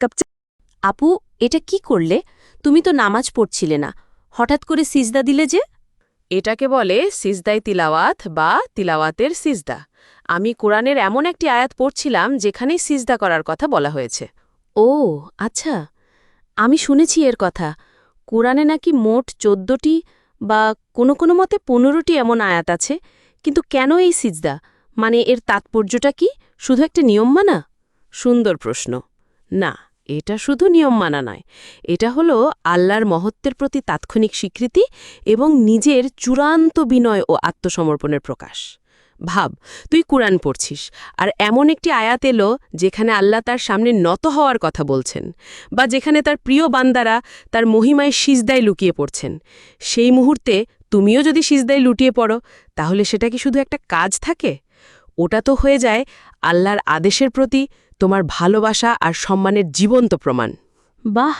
Cup আপু এটা কি করলে? তুমি তো নামাজ পড়ছিলে না। হঠাৎ করে সিজদা দিলে যে? এটাকে বলে সিজদাই তিলাওয়াত বা তিলাওয়াতের সিজদা। আমি কোরআনের এমন একটি আয়াত পড়ছিলাম যেখানে সিজদা করার কথা বলা হয়েছে। ও আচ্ছা। আমি শুনেছি এর কথা। কোরআনে নাকি মোট চোদ্দটি বা কোনো কোনো মতে পনেরোটি এমন আয়াত আছে। কিন্তু কেন এই সিজদা? মানে এর তাৎপর্যটা কি? শুধু একটা নিয়ম মানা? সুন্দর প্রশ্ন। না। এটা শুধু নিয়ম মানা নয়। এটা হলো আল্লাহর মহত্বের প্রতি তাৎক্ষণিক স্বীকৃতি এবং নিজের চূড়ান্ত বিনয় ও আত্মসমর্পণের প্রকাশ। ভাব, তুই কুরআন পড়ছিস, আর এমন একটি আয়াত এলো যেখানে আল্লাহ তার সামনে নত হওয়ার কথা বলছেন বা যেখানে তার প্রিয় বান্দারা তার মহিমায় সিজদায় লুকিয়ে পড়ছেন। সেই মুহূর্তে তুমিও যদি সিজদায় লুটিয়ে পড়ো, তাহলে সেটা কি শুধু একটা কাজ থাকে? ওটা তো হয়ে যায় আল্লাহর আদেশের প্রতি তোমার ভালোবাসা আর সম্মানের জীবন্ত প্রমাণ। বাহ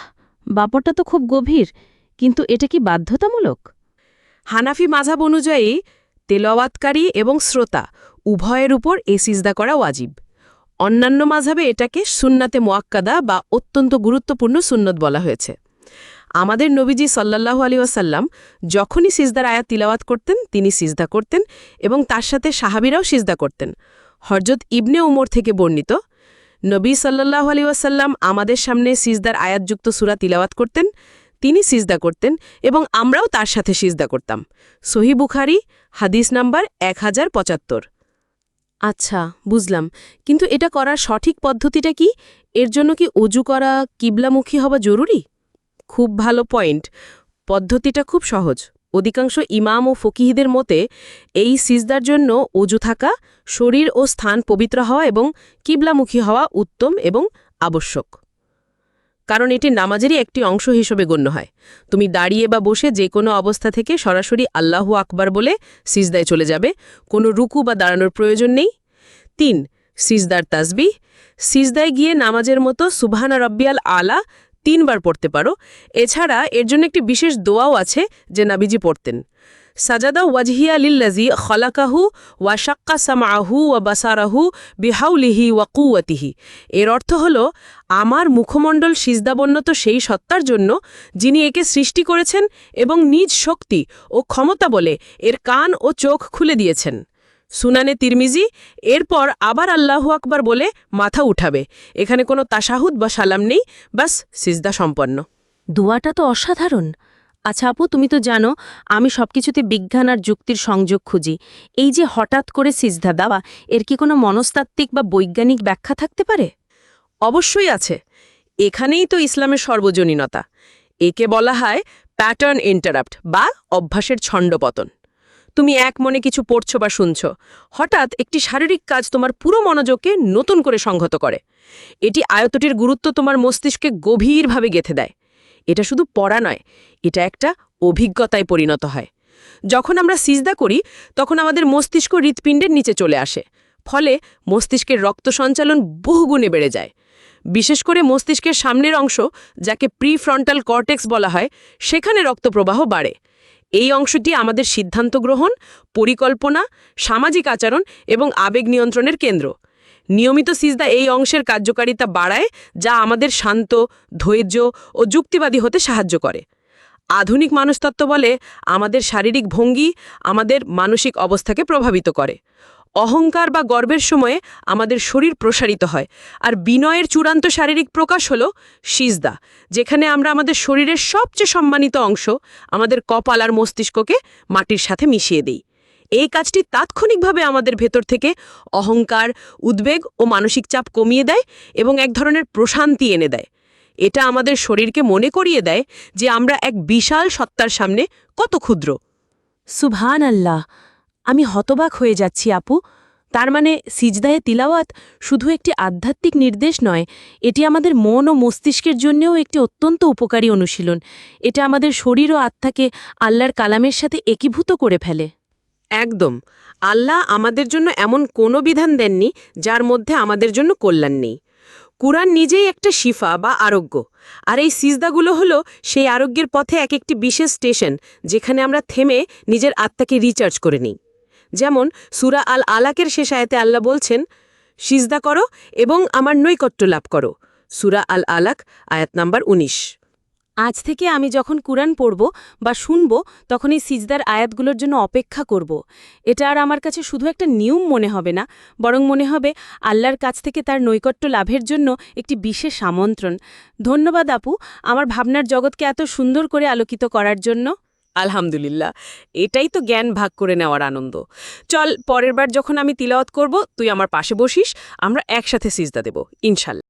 ব্যাপারটা তো খুব গভীর কিন্তু এটা কি বাধ্যতামূলক? হানাফি মাঝাব অনুযায়ী তেলাওয়াতকারী এবং শ্রোতা উভয়ের উপর এ সিজদা করা ওয়াজিব। অন্যান্য মাঝাবে এটাকে সুন্নাতে মোয়াক্কাদা বা অত্যন্ত গুরুত্বপূর্ণ সুন্নত বলা হয়েছে। আমাদের নবীজি সাল্লাল্লাহু আলী ওয়াসাল্লাম যখনই সিজদার আয়াত তিলাওয়াত করতেন তিনি সিজদা করতেন এবং তার সাথে সাহাবিরাও সিজদা করতেন। হরজত ইবনে উমর থেকে বর্ণিত নবী সাল্লাল্লাহু আলী ওয়াসাল্লাম আমাদের সামনে সিজদার আয়াতযুক্ত সুরা তিলাওয়াত করতেন, তিনি সিজদা করতেন এবং আমরাও তার সাথে সিজদা করতাম। সহি বুখারি, হাদিস নাম্বার এক হাজার পঁচাত্তর। আচ্ছা বুঝলাম। কিন্তু এটা করার সঠিক পদ্ধতিটা কি? এর জন্য কি অজু করা কিবলামুখী হওয়া জরুরি? খুব ভালো পয়েন্ট। পদ্ধতিটা খুব সহজ। অধিকাংশ ইমাম ও ফকিহিদের মতে, এই সিজদার জন্য অজু থাকা, শরীর ও স্থান পবিত্র হওয়া এবং কিবলামুখী হওয়া উত্তম এবং আবশ্যক। কারণ এটি নামাজেরই একটি অংশ হিসেবে গণ্য হয়। তুমি দাঁড়িয়ে বা বসে যে কোনো অবস্থা থেকে সরাসরি আল্লাহু আকবার বলে সিজদায় চলে যাবে। কোনো রুকু বা দাঁড়ানোর প্রয়োজন নেই। তিন, সিজদার তাসবি সিজদায় গিয়ে নামাজের মতো সুবহানা রব্বিয়াল আলা তিনবার পড়তে পারো। এছাড়া এর জন্য একটি বিশেষ দোয়াও আছে যে নাবিজি পড়তেন। সাজাদা ওয়াজহিয়া লিল্লাজি খলাকাহু ওয়া শাক্কা সামাহু ওয়া বাসারাহু বিহাউলিহি ওয়া কুয়াতিহি এর অর্থ হল, আমার মুখমণ্ডল সিজদাবন্নত সেই সত্তার জন্য যিনি একে সৃষ্টি করেছেন এবং নিজ শক্তি ও ক্ষমতা বলে এর কান ও চোখ খুলে দিয়েছেন। সুনানে তিরমিজি এরপর আবার আল্লাহু আকবার বলে মাথা উঠাবে। এখানে কোনো তাসাহুদ বা সালাম নেই বাস সিজদা সম্পন্ন। দোয়াটা তো অসাধারণ। আচ্ছা আপু তুমি তো জানো আমি সবকিছুতে বিজ্ঞান আর যুক্তির সংযোগ খুঁজি। এই যে হঠাৎ করে সিজদা দেওয়া এর কি কোনো মনস্তাত্ত্বিক বা বৈজ্ঞানিক ব্যাখ্যা থাকতে পারে? অবশ্যই আছে। এখানেই তো ইসলামের সর্বজনীনতা। একে বলা হয় প্যাটার্ন ইন্টারাপ্ট বা অভ্যাসের ছণ্ডপতন তুমি এক মনে কিছু পড়ছ বা শুনছ। হঠাৎ একটি শারীরিক কাজ তোমার পুরো মনোযোগকে নতুন করে সংহত করে। এটি আয়তটির গুরুত্ব তোমার মস্তিষ্কে গভীরভাবে গেথে দেয়। এটা শুধু পড়া নয়, এটা একটা অভিজ্ঞতায় পরিণত হয়। যখন আমরা সিজদা করি, তখন আমাদের মস্তিষ্ক হৃৎপিণ্ডের নিচে চলে আসে। ফলে মস্তিষ্কের রক্ত সঞ্চালন বহুগুণে বেড়ে যায়। বিশেষ করে মস্তিষ্কের সামনের অংশ, যাকে প্রিফ্রন্টাল কর্টেক্স বলা হয়, সেখানে রক্তপ্রবাহ বাড়ে। এই অংশটি আমাদের সিদ্ধান্ত গ্রহণ, পরিকল্পনা, সামাজিক আচরণ এবং আবেগ নিয়ন্ত্রণের কেন্দ্র। নিয়মিত সিজদা এই অংশের কার্যকারিতা বাড়ায়, যা আমাদের শান্ত, ধৈর্য ও যুক্তিবাদী হতে সাহায্য করে। আধুনিক মানুষতত্ত্ব বলে আমাদের শারীরিক ভঙ্গি আমাদের মানসিক অবস্থাকে প্রভাবিত করে। অহংকার বা গর্বের সময়ে আমাদের শরীর প্রসারিত হয়। আর বিনয়ের চূড়ান্ত শারীরিক প্রকাশ হল সিজদা, যেখানে আমরা আমাদের শরীরের সবচেয়ে সম্মানিত অংশ আমাদের কপাল আর মস্তিষ্ককে মাটির সাথে মিশিয়ে দিই। এই কাজটি তাৎক্ষণিকভাবে আমাদের ভেতর থেকে অহংকার, উদ্বেগ ও মানসিক চাপ কমিয়ে দেয় এবং এক ধরনের প্রশান্তি এনে দেয়। এটা আমাদের শরীরকে মনে করিয়ে দেয় যে আমরা এক বিশাল সত্তার সামনে কত ক্ষুদ্র। সুভান আল্লাহ আমি হতবাক হয়ে যাচ্ছি, আপু। তার মানে সিজদায়ে তিলাওয়াত শুধু একটি আধ্যাত্মিক নির্দেশ নয়, এটি আমাদের মন ও মস্তিষ্কের জন্যও একটি অত্যন্ত উপকারী অনুশীলন। এটা আমাদের শরীর ও আত্মাকে আল্লাহর কালামের সাথে একীভূত করে ফেলে। একদম। আল্লাহ আমাদের জন্য এমন কোনো বিধান দেননি যার মধ্যে আমাদের জন্য কল্যাণ নেই। কুরআন নিজেই একটা শিফা বা আরোগ্য। আর এই সিজদাগুলো হলো সেই আরোগ্যের পথে এক একটি বিশেষ স্টেশন যেখানে আমরা থেমে নিজের আত্মাকে রিচার্জ করে নিই। যেমন সুরা আল আলাকের শেষ আয়াতে আল্লাহ বলছেন, সিজদা করো এবং আমার নৈকট্য লাভ করো। সুরা আল আলাক আয়াত নাম্বার ১৯ আজ থেকে আমি যখন কুরআন পড়ব বা শুনব তখন এই সিজদার আয়াতগুলোর জন্য অপেক্ষা করব। এটা আর আমার কাছে শুধু একটা নিয়ম মনে হবে না, বরং মনে হবে আল্লাহর কাছ থেকে তার নৈকট্য লাভের জন্য একটি বিশেষ আমন্ত্রণ। ধন্যবাদ আপু, আমার ভাবনার জগৎকে এত সুন্দর করে আলোকিত করার জন্য। আলহামদুলিল্লাহ। এটাই তো জ্ঞান ভাগ করে নেওয়ার আনন্দ। চল, পরের বার যখন আমি তিলাওয়াত করব, তুই আমার পাশে বসিস, আমরা একসাথে সিজদা দেব, ইনশাল্লাহ।